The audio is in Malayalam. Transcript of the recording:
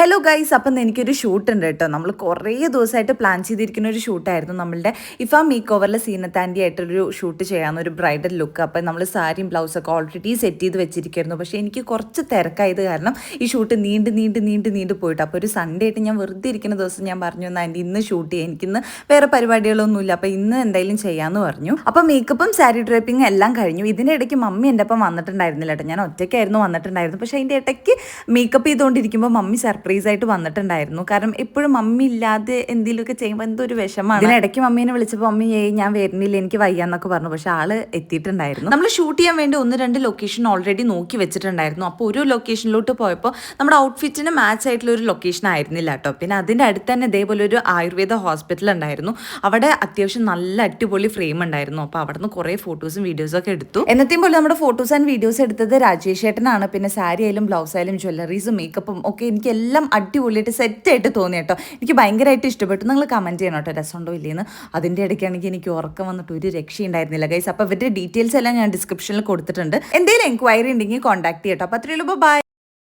ഹലോ ഗൈസ് അപ്പം എനിക്കൊരു ഷൂട്ട് ഉണ്ട് കേട്ടോ. നമ്മൾ കുറേ ദിവസമായിട്ട് പ്ലാൻ ചെയ്തിരിക്കുന്ന ഒരു ഷൂട്ടായിരുന്നു. നമ്മളുടെ ഇഫ മേക്ക് ഓവറിലെ സീനത്താൻഡി ആയിട്ടൊരു ഷൂട്ട് ചെയ്യാവുന്ന ഒരു ബ്രൈഡൽ ലുക്ക്. അപ്പം നമ്മൾ സാരിയും ബ്ലൗസൊക്കെ ഓൾറെഡി സെറ്റ് ചെയ്ത് വെച്ചിരിക്കുന്നു പക്ഷേ എനിക്ക് കുറച്ച് തിരക്കായത് കാരണം ഈ ഷൂട്ട് നീണ്ട് നീണ്ട് നീണ്ട് നീണ്ട് പോയിട്ട്. അപ്പോൾ ഒരു സൺഡേ ആയിട്ട് ഞാൻ വെറുതെ ഇരിക്കുന്ന ദിവസം ഞാൻ പറഞ്ഞു എന്നാൽ ഇന്ന് ഷൂട്ട് ചെയ്യാം. എനിക്കിന്ന് വേറെ പരിപാടികളൊന്നുമില്ല. അപ്പോൾ ഇന്ന് എന്തായാലും ചെയ്യാമെന്ന് പറഞ്ഞു. അപ്പോൾ മേക്കപ്പും സാരി ഡ്രൈപ്പിങ്ങും എല്ലാം കഴിഞ്ഞു. ഇതിന്റെ ഇടയ്ക്ക് മമ്മി എന്റെ ഒപ്പം വന്നിട്ടുണ്ടായിരുന്നില്ല കേട്ടോ. ഞാൻ ഒറ്റയ്ക്കായിരുന്നു വന്നിട്ടുണ്ടായിരുന്നു പക്ഷേ അതിന്റെ ഇടയ്ക്ക് മേക്കപ്പ് ചെയ്തുകൊണ്ടിരിക്കുമ്പോൾ മമ്മി സർപ്രൈസ് ആയിട്ട് വന്നിട്ടുണ്ടായിരുന്നു. കാരണം എപ്പോഴും മമ്മി ഇല്ലാതെ എന്തെങ്കിലുമൊക്കെ ചെയ്യുമ്പോൾ എന്തോ ഒരു വിഷമാണ്. ഇതിനിടയ്ക്ക് മമ്മീനെ വിളിച്ചപ്പോൾ മമ്മി ഏ ഞാൻ വരുന്നില്ല എനിക്ക് വയ്യാന്നൊക്കെ പറഞ്ഞു. പക്ഷെ ആൾ എത്തിയിട്ടുണ്ടായിരുന്നു. നമ്മൾ ഷൂട്ട് ചെയ്യാൻ വേണ്ടി ഒന്ന് രണ്ട് ലൊക്കേഷൻ ഓൾറെഡി നോക്കി വെച്ചിട്ടുണ്ടായിരുന്നു. അപ്പോൾ ഒരു ലൊക്കേഷനിലോട്ട് പോയപ്പോൾ നമ്മുടെ ഔട്ട്ഫിറ്റിന് മാച്ച് ആയിട്ടുള്ള ഒരു ലൊക്കേഷൻ ആയിരുന്നില്ല കേട്ടോ. പിന്നെ അതിന്റെ അടുത്ത് തന്നെ ഇതേപോലെ ഒരു ആയുർവേദ ഹോസ്പിറ്റൽ ഉണ്ടായിരുന്നു. അവിടെ അത്യാവശ്യം നല്ല അടിപൊളി ഫ്രെയിം ഉണ്ടായിരുന്നു. അപ്പോൾ അവിടെ നിന്ന് കുറേ ഫോട്ടോസും വീഡിയോസും ഒക്കെ എടുത്തു. എന്നത്തെയും പോലെ നമ്മുടെ ഫോട്ടോസ് ആൻഡ് വീഡിയോസ് എടുത്തത് രാജേഷ് ചേട്ടനാണ് പിന്നെ സാരി ആയാലും ബ്ലൗസ് ആയാലും ജ്വല്ലറീസും മേക്കപ്പും ഒക്കെ എനിക്ക് എല്ലാം അടിപൊളിയായിട്ട് സെറ്റായിട്ട് തോന്നി കേട്ടോ. എനിക്ക് ഭയങ്കരമായിട്ട് ഇഷ്ടപ്പെട്ടു. നിങ്ങൾ കമന്റ് ചെയ്യണം കേട്ടോ. രസമുണ്ടോ ഇല്ലേന്ന് അതിന്റെ ഇടയ്ക്കാണെങ്കിൽ എനിക്ക് ഉറക്കം വന്നിട്ട് ഒരു രക്ഷയുണ്ടായിരുന്നില്ല ഗൈസ് അപ്പോൾ ഇവരുടെ ഡീറ്റെയിൽസ് എല്ലാം ഞാൻ ഡിസ്ക്രിപ്ഷനിൽ കൊടുത്തിട്ടുണ്ട്. എന്തെങ്കിലും എൻക്വയറി ഉണ്ടെങ്കിൽ കോൺടാക്ട് ചെയ്യട്ടോ. അപ്പോൾ അത്രയുള്ളൂ ബൈ